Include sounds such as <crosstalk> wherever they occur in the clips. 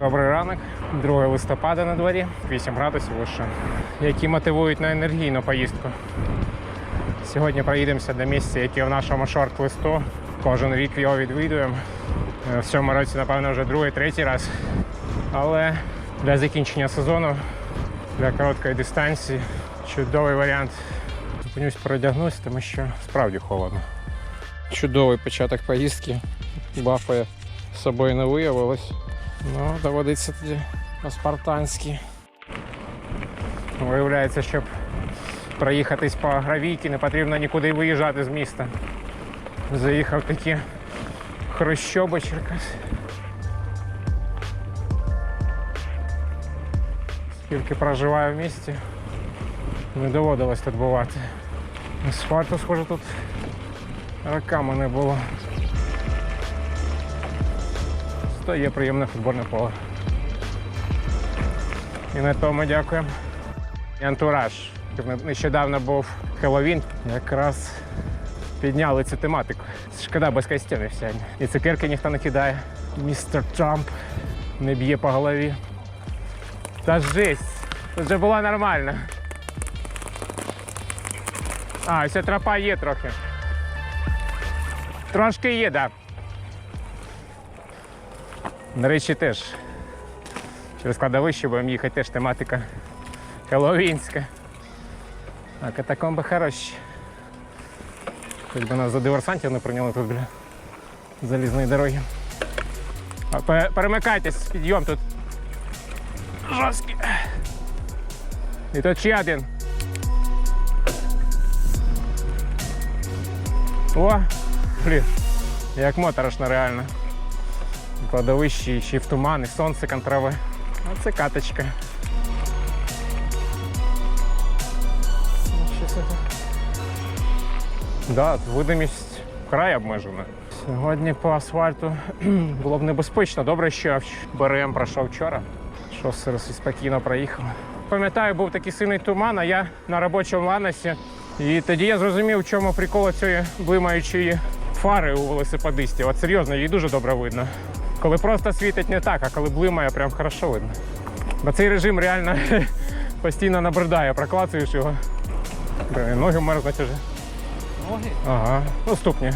Добрий ранок, 2 листопада на дворі, 8 градусів лише, які мотивують на енергійну поїздку. Сьогодні проїдемося до місця, яке в нашому шорт-листу. Кожен рік його відвідуємо. Е, В цьому році, напевно, вже другий, третій раз. Але для закінчення сезону, для короткої дистанції, чудовий варіант. Зупинюсь, передягнусь, тому що справді холодно. Чудовий початок поїздки. Бафи з собою не виявилось. Ну, доводиться тоді по-спартанськи. Виявляється, щоб проїхатись по гравійки, не потрібно нікуди виїжджати з міста. Заїхав такі хрущоби Черкас. Скільки проживаю в місті, не доводилось тут бувати. Асфальту, схоже, тут роками не було. То є приємне футбольне поле. І на тому дякуємо. І антураж. Нещодавно був Хеллоуін, якраз підняли цю тематику. Шкода без костюмів сьогодні. І цукерки ніхто не кидає. Містер Трамп не б'є по голові. Та жесть. Тут вже було нормально. А, ось тропа є трохи. Трошки є, так. Да. До речі, теж через кладовище будемо їхати, теж тематика Хеллоуінська. А катакомби хороші. Хоч би нас за диверсантів не прийняли тут біля залізної дороги. А, Перемикайтесь, підйом тут. Жорсткий. І тут ще один. О, блін, як моторошно реально. Кладовище, ще й в туман, і сонце контраве. А це каточка. Що? Да, видимість вкрай обмежена. Сьогодні по асфальту <clears throat> було б небезпечно. Добре, що БРМ пройшов вчора. Шосе спокійно проїхав. Пам'ятаю, був такий сильний туман, а я на робочому ланосі. І тоді я зрозумів, в чому прикол цієї блимаючої фари у велосипедистів. От серйозно, її дуже добре видно. Коли просто світить не так, а коли блимає, прям хорошо видно. Бо цей режим реально <laughs> постійно набридає, проклацуєш його. Ноги мерзнуть уже. Ноги? Ага, ну ступні.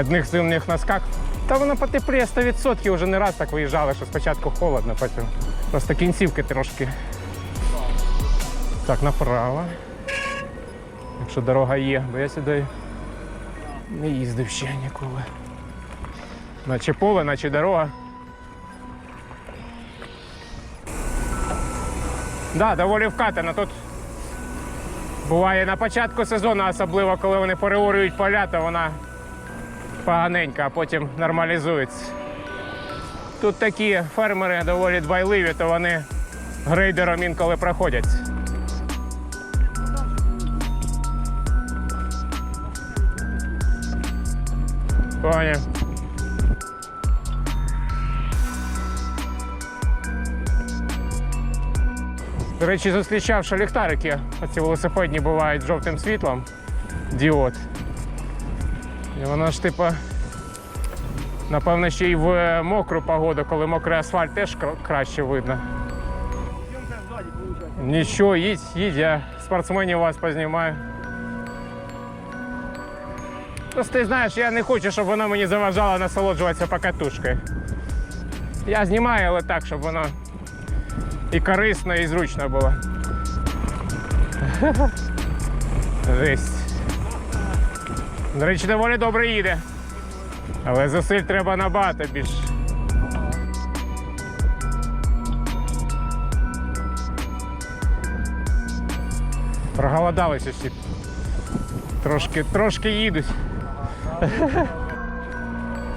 Одних зимних носках. Та воно потепліє 100% вже не раз так виїжджали, що спочатку холодно, потім. Просто кінцівки трошки. Так, направо. Якщо дорога є, бо я сюди не їздив ще ніколи. Наче поле, наче дорога. Да, доволі вкатано. Тут буває на початку сезону, особливо коли вони переорюють поля, то вона поганенька, а потім нормалізується. Тут такі фермери доволі дбайливі, то вони грейдером інколи проходять. Поняв. До речі, зустрічав, що ліхтарики, оці велосипедні бувають жовтим світлом, діод. І воно ж типу, напевно, ще й в мокру погоду, коли мокрий асфальт теж краще видно. Нічого, їдь, їдь, я спортсменів вас познімаю. Просто ти знаєш, я не хочу, щоб воно мені заважало насолоджуватися покатушкою. Я знімаю, але так, щоб воно і корисно, і зручно було. Жесть. До речі, доволі добре їде. Але зусиль треба набагато більше. Проголодалися всі. Трошки, трошки їдуть.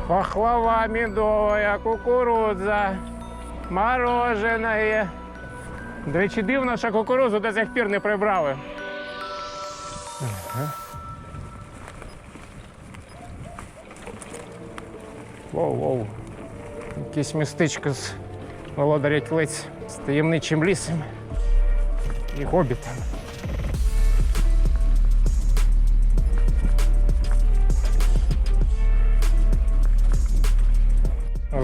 Пахлава медовая, кукурудза, мороженое. До речі, дивно, що кукурузу до сих пір не прибрали. Ага. Воу, воу. Якесь містечко з володаря кілець з таємничим лісом і гобітами.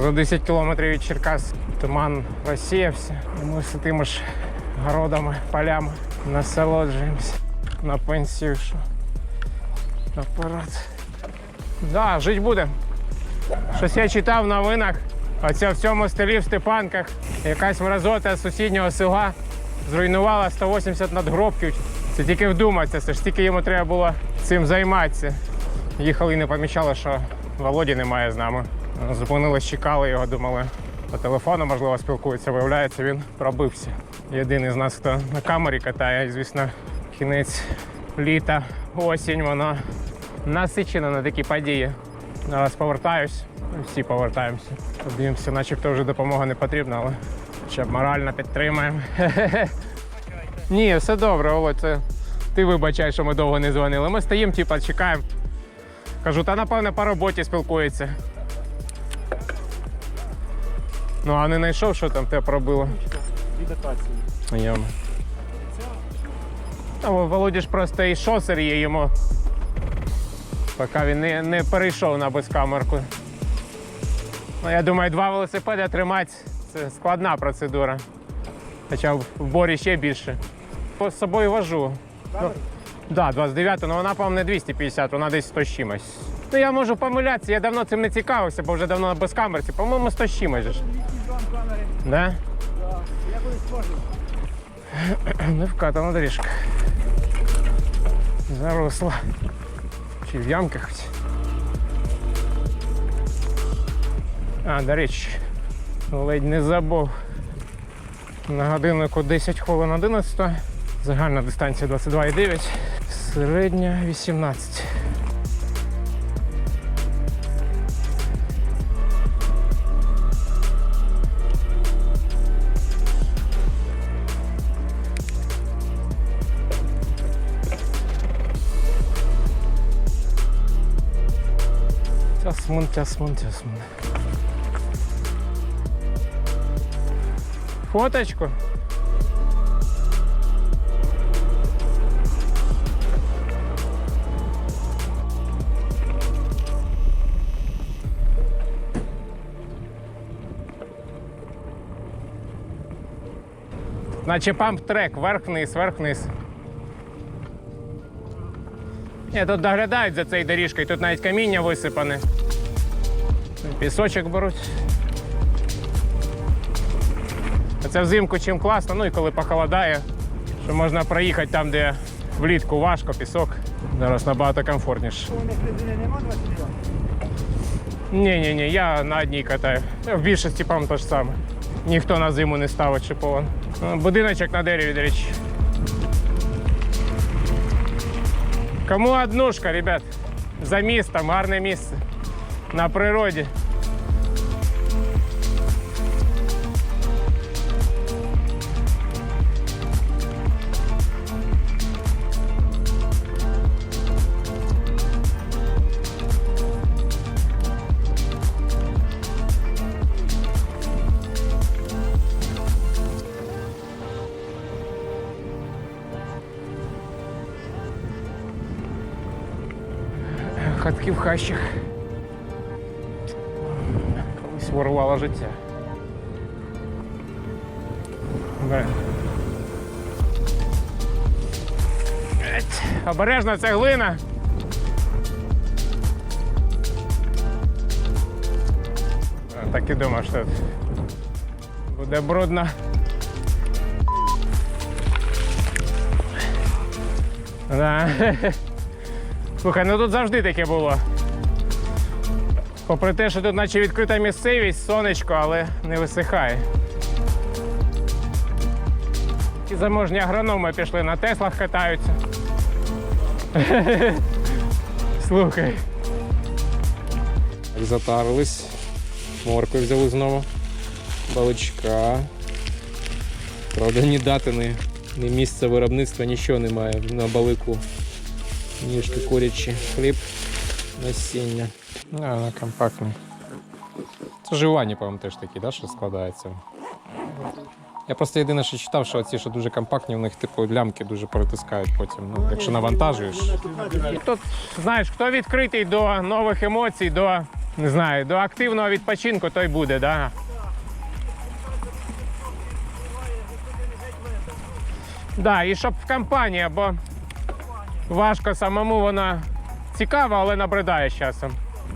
За 10 кілометрів від Черкас туман розсіявся. Ми з тими ж городами, полями насолоджуємося на пенсію. Що наперед. Да, жить буде. Щось я читав в новинах. Оце в цьому стелі в Степанках якась мразота з сусіднього села зруйнувала 180 надгробків. Це тільки вдуматися, це ж тільки йому треба було цим займатися. Їхали і не помічали, що Володі немає з нами. Зупинились, чекали його, думали, по телефону, можливо, спілкуються. Виявляється, він пробився. Єдиний з нас, хто на камері катає, і, звісно, кінець літа, осінь, воно насичено на такі події. Зараз повертаюсь, всі повертаємося. Подивимося, начебто вже допомога не потрібна, але ще морально підтримаємо. <laughs> Ні, все добре, Володь, це ти вибачай, що ми довго не дзвонили. Ми стоїмо, типа, чекаємо. Кажу, та напевно по роботі спілкується. Ну, а не знайшов, що там тебе пробило. Йома. Та Во- Володі ж просто і шосер є йому. Поки він не, не перейшов на безкамерку. Ну, я думаю, два велосипеди тримати це складна процедура. Хоча в борі ще більше. По собою вожу. Ну, да, 29, але вона, по-моєму, не 250, вона десь 100 з чимось. Ну я можу помилятися, я давно цим не цікавився, бо вже давно без камерці. По-моєму, 100 з чимось. ж. Да? Я колись схожий. Не вкатана доріжка. Заросла. Чи в ямках хоч. А, до речі, ледь не забув. На годиннику 10 хвилин 11. Загальна дистанція 22,9. Середня 18. Тясмун, тясмун, тясмун. Фоточку. Наче памп-трек, вверх-вниз, вверх-вниз. Ні, тут доглядають за цією доріжкою, тут навіть каміння висипане. Пісочок беруть. Це взимку чим класно, ну і коли похолодає, що можна проїхати там, де влітку важко, пісок. Зараз набагато комфортніше. 20? Ні, я на одній катаю. В більшості пам те ж саме. Ніхто на зиму не ставить шипован. Ну, Будиночок на дереві, до речі. Кому однушка, ребят? За містом, гарне місце. На природі. Хатки. Колись ворвало життя. Еть, Обережно глина. Так і думав, що тут буде брудно. Да. <laughs> Слухай, ну тут завжди таке було. Попри те, що тут наче відкрита місцевість, сонечко, але не висихає. Ті заможні агрономи пішли на Теслах катаються. <laughs> Слухай. Затарились. Моркви взяли знову. Баличка. Правда, ні дати, ні, ні місця виробництва, нічого немає на балику. Ніжки курячі, хліб, насіння. А, вона компактний. Це живані, по-моєму, теж такі, да, що складається. Я просто єдине, що читав, що ці, що дуже компактні, у них типу лямки дуже перетискають потім, ну, якщо навантажуєш. І тут, знаєш, хто відкритий до нових емоцій, до Не знаю, до активного відпочинку той буде, да? Да, і щоб в компанії, бо важко самому вона цікава, але набридає з часом.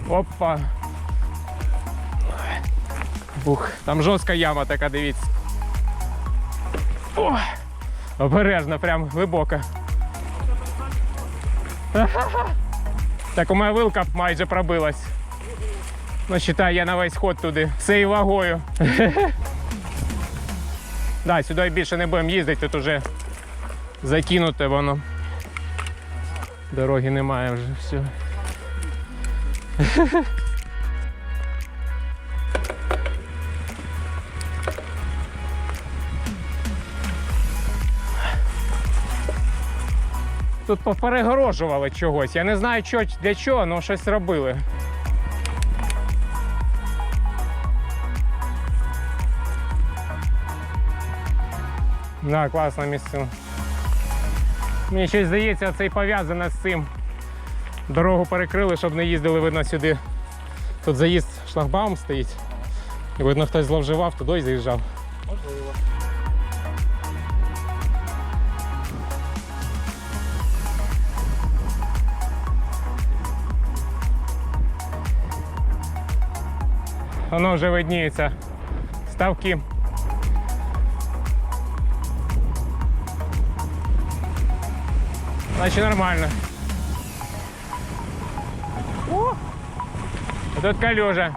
Опа. Бух, там жорстка яма така, дивіться. О, обережно, прям глибоко. <laughs> Так у мене вилка майже пробилась. Ну, считай, я на весь ход туди. Всею вагою. <laughs> Да, сюди більше не будемо їздити, тут уже закинуте воно. Дороги немає вже все. <laughs> Тут поперегорожували чогось. Я не знаю, що, для чого, але щось робили. Да, класне місце. Мені щось здається, це і пов'язане з цим. Дорогу перекрили, щоб не їздили, видно, сюди. Тут заїзд шлагбаум стоїть. І видно, хтось зловживав, туди і заїжджав. Можливо. Воно вже видніється. Ставки. Значить нормально. Тут калюжа.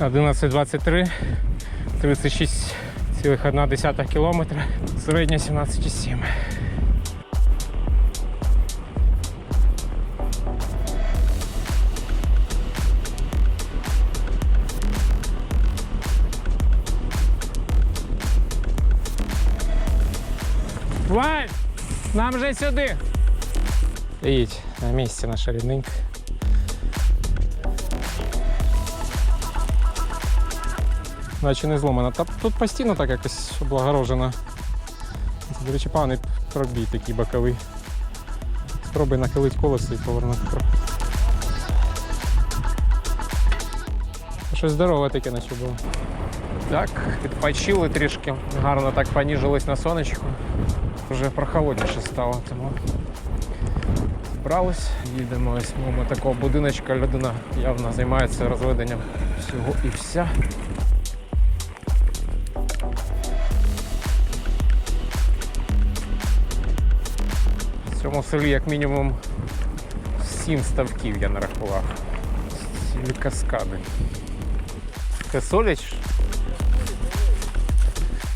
Одинадцять двадцять три, тридцять шість цілих одна десята кілометра, середня 17,7. нам же сюди. Їдь на місці наша рідненька. Наче не зломана. Та тут постійно так якось облагорожено. До речі, поганий пробій такий боковий. Спробуй нахилити колесо і повернути Щось здорове таке наче було. Так, підпочили трішки. Гарно так поніжились на сонечку. Вже прохолодніше стало, тому зібрались. Їдемо ось мимо такого будиночка. Людина явно займається розведенням всього і вся. В цьому селі як мінімум сім ставків я нарахував. Цілі каскади. Ти соліч?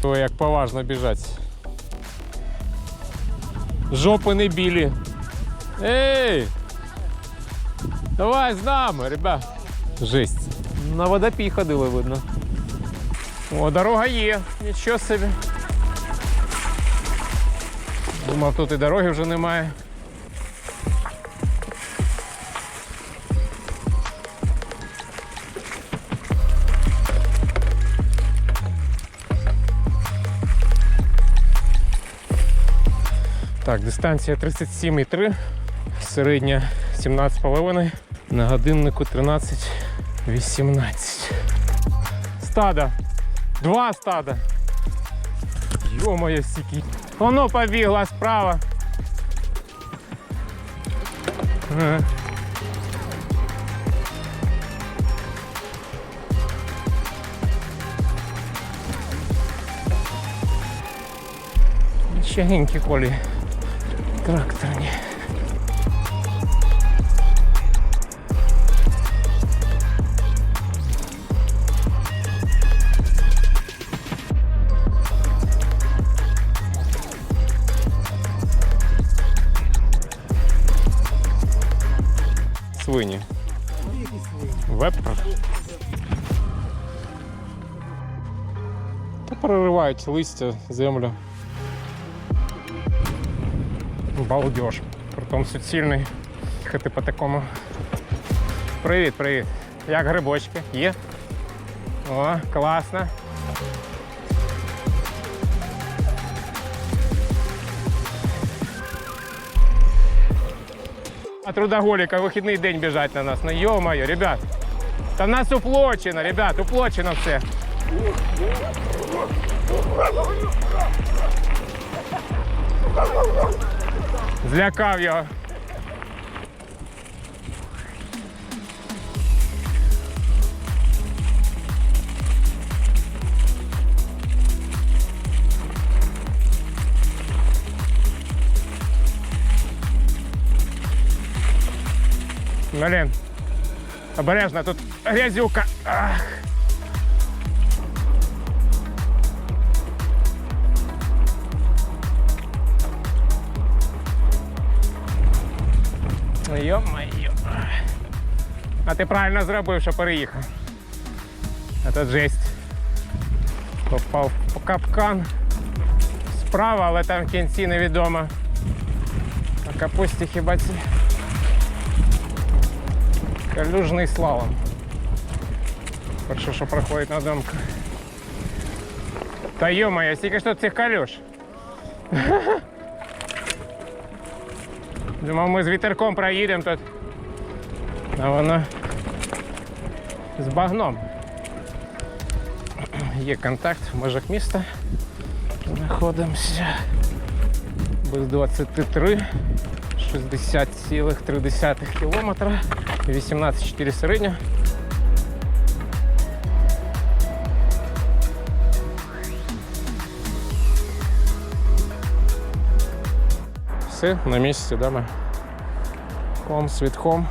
То як поважно біжать. Жопи не білі. Ей! Давай з нами, ребят. Жесть. На водопій ходили, видно. О, дорога є, нічого собі. Думав, тут і дороги вже немає. Так, дистанція 37,3, середня 17,5, на годиннику 13,18. Стадо. Два стада. Йо-моє сіки. Воно побігло справа. Ага. Чагенькі колі. Тракторні. Свині. Вепер. Та проривають листя, землю. Балдеж. Притом суцільний. Їхати по такому Привіт, привіт. Як грибочки? Є? О, класно. А трудоголіка вихідний день біжать на нас. Ну йо-моє, ребят. Та в нас уплочено, ребят, уплочено все. Злякав його. Блін. Обережно, тут грязюка. Ах. Йо-моє. А ти правильно зробив, що переїхав. А тут жесть. Попав по капкан. Справа, але там в кінці невідомо. На капусті хіба ці. Калюжний слалом. Перше, що проходить на домку. Та йо-моє, стільки ж тут цих калюж. <laughs> Думав, ми з вітерком проїдемо тут. А воно з багном. Є контакт в межах міста. Знаходимося без 23, 60,3 кілометра, 18,4 середня. Все, на місці, да, ми? Хом, світ хом.